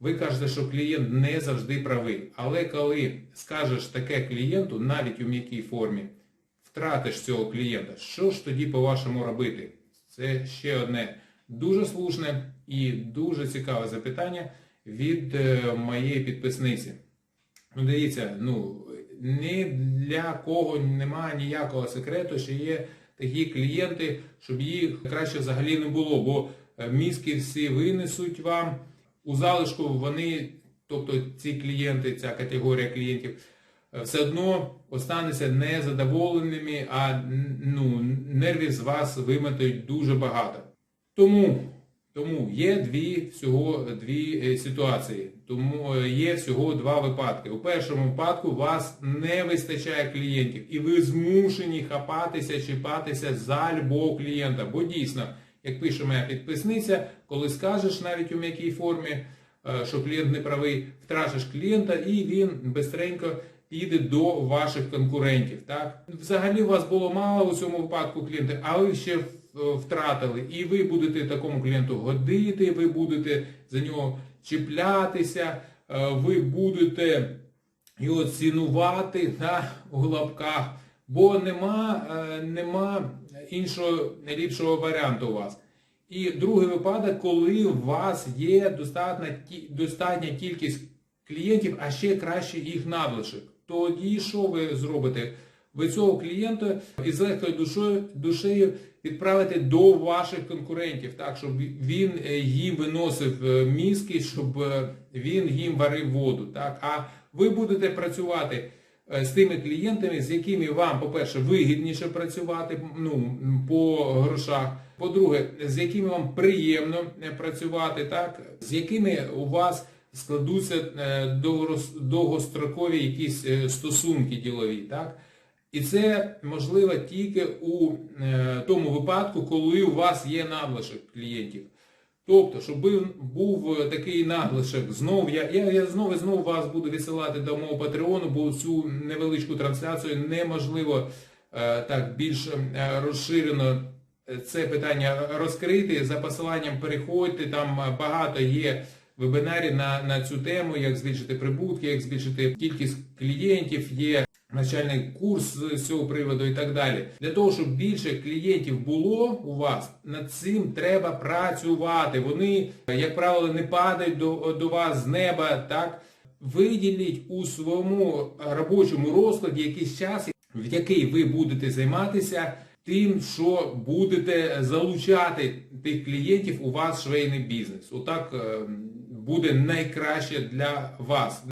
Ви кажете, що клієнт не завжди правий. Але коли скажеш таке клієнту, навіть у м'якій формі, втратиш цього клієнта, що ж тоді по-вашому робити? Це ще одне дуже слушне і дуже цікаве запитання від е, моєї підписниці. Ну, дивіться, ну, ні для кого немає ніякого секрету, що є такі клієнти, щоб їх краще взагалі не було, бо е, мізки всі винесуть вам. У залишку вони, тобто ці клієнти, ця категорія клієнтів, е, все одно остануться незадоволеними, а ну, нервів з вас вимотають дуже багато. Тому, тому є дві всього дві е, ситуації. Тому е, є всього два випадки. У першому випадку у вас не вистачає клієнтів, і ви змушені хапатися, чіпатися за любого клієнта. Бо дійсно, як пише моя підписниця, коли скажеш навіть у м'якій формі, е, що клієнт не правий, втратиш клієнта, і він бистренько піде до ваших конкурентів. Так? Взагалі вас було мало у цьому випадку клієнтів, а ви ще е, втратили. І ви будете такому клієнту годити, ви будете за нього чіплятися, е, ви будете його цінувати у лапках, бо нема, нема іншого ліпшого варіанту у вас. І другий випадок, коли у вас є достатня, достатня кількість клієнтів, а ще краще їх надлишок. Тоді що ви зробите? Ви цього клієнта із легкою душою, душею відправите до ваших конкурентів, так, щоб він е, їм виносив е, мізки, щоб е, він їм варив воду. Так? А ви будете працювати з тими клієнтами, з якими вам, по-перше, вигідніше працювати ну, по грошах. По-друге, з якими вам приємно е, працювати, так? з якими у вас складуться е, довгострокові якісь е, стосунки ділові. Так? І це можливо тільки у е, тому випадку, коли у вас є надлишок клієнтів. Тобто, щоб був е, такий надлишок, знов я, я, я знову і знову вас буду відсилати до мого патреону, бо цю невеличку трансляцію неможливо е, так більш е, розширено е, це питання розкрити. За посиланням переходьте, там е, багато є вебінарів на, на цю тему, як збільшити прибутки, як збільшити кількість клієнтів, є навчальний курс з цього приводу і так далі. Для того, щоб більше клієнтів було у вас, над цим треба працювати. Вони, як правило, не падають до, до вас з неба, так? Виділіть у своєму робочому розкладі якийсь час, в який ви будете займатися тим, що будете залучати тих клієнтів у ваш швейний бізнес. Отак е, буде найкраще для вас.